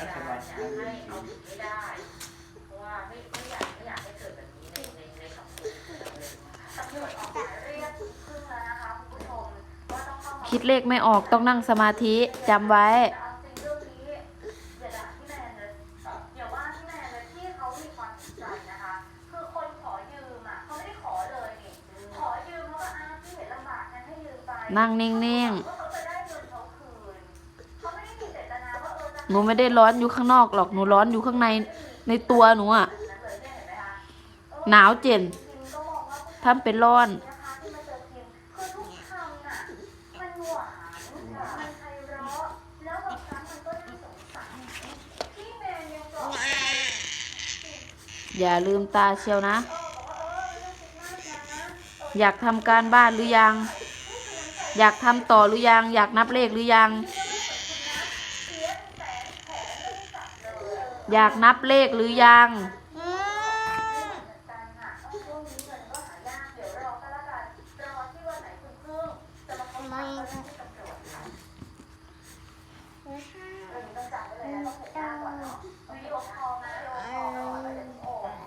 ยายามเนี่ยให้เอาผิดไม่ได้ เพราะว่าไม่ไม่อยากไม่อยากให้เกิดแบบนี้ในในในสังคมเราเลยนะคะตำรวจออกหมายเรียกพึ่งแล้วนะคะคุณผู้ชมว่าต้องเข้ามาคิดเลขไม่ออกต้องนั่งสมาธิจำไว้ เอาจริงเรื่องนี้อย่าด่าพี่แมนเลยอย่าว่าพี่แมนเลยที่เขามีความจิตใจนะคะ คือคนขอยืมอะเขาไม่ได้ขอเลยนี่ขอยืมเขาก็อ้างที่เห็นลำบากงั้นให้ยืมไป นั่งนิ่งว่ หนูไม่ได้ร้อนอยู่ข้างนอกหรอกหนูร้อนอยู่ข้างในในตัวหนูอะหนาวเจนทำเป็นร้อน อย่าลืมตาเชียวนะ อยากทำการบ้านหรือยัง อยากทำต่อหรือยัง อยากนับเลขหรือยัง เสียเป็นแสนแผลไม่ได้จับเลยเอยากนับเลขหรือยัง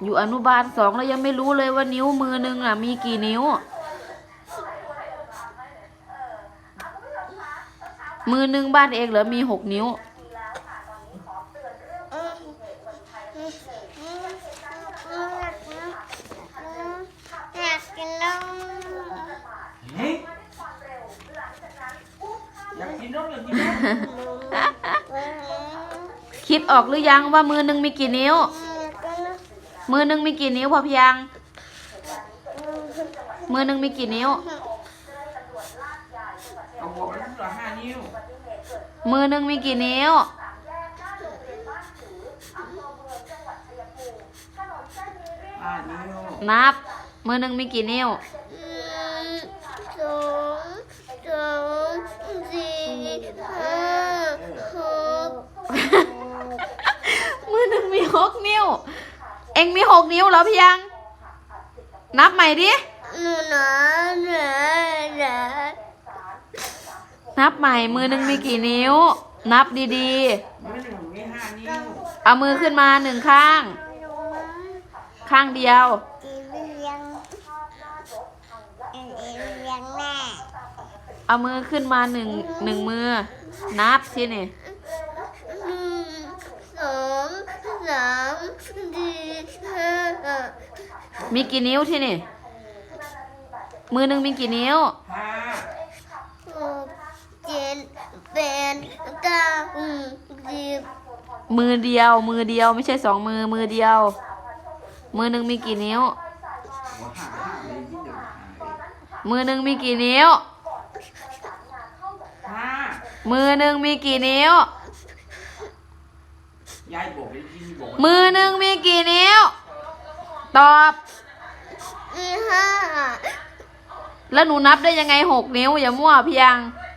อยู่อนุบาลสองแล้วยังไม่รู้เลยว่านิ้วมือหนึ่งน่ะ มีกี่นิ้ว มือหนึ่งบ้านเองเหรอมีหกนิ้ว อยากกินนมเฮ้ยอยากกินนมอยากกินนมคิดออกหรือยังว่ามือหนึ่งมีกี่นิ้ว มือหนึ่งมีกี่นิ้วพอเพียง มือหนึ่งมีกี่นิ้ว เอาบอกมันเหลือห้านิ้ว มือนึงมีกี่นิ้ว ห้า นิ้วนับ มือนึงมีกี่นิ้วสองสองสี่ห้าหกมือหนึ่งมีหกนิ้ว เอ็งมีหกนิ้วเหรอเพียงนับใหม่ดิหนูนะหนูนะนับใหม่มือหนึ่งมีกี่นิ้ว นับดีมือหนึ่งมีห้านิ้วๆเอามือขึ้นมาหนึ่งข้าง ข้างเดียวอีเลี้ยง อีเลี้ยงแม่เอามือขึ้นมาหนึ่งหนึ่งมือ นับสินี่หนึ่งสองสามสี่ห้ามีกี่นิ้วที่นี่ มือหนึ่งมีกี่นิ้ว ห้าหกเจ็ดแปดเก้าสิบมือเดียว มือเดียวไม่ใช่สองมือมือเดียว มือหนึ่งมีกี่นิ้ว หัวหา มือหนึ่งมีกี่นิ้ว ห้ามือหนึ่งมีกี่นิ้ว ยายบอกเลยยิ่งบอกมือหนึ่งมีกี่นิ้ว ตอบมีห้า แล้วหนูนับได้ยังไงหกนิ้ว อย่ามั่วเพียงห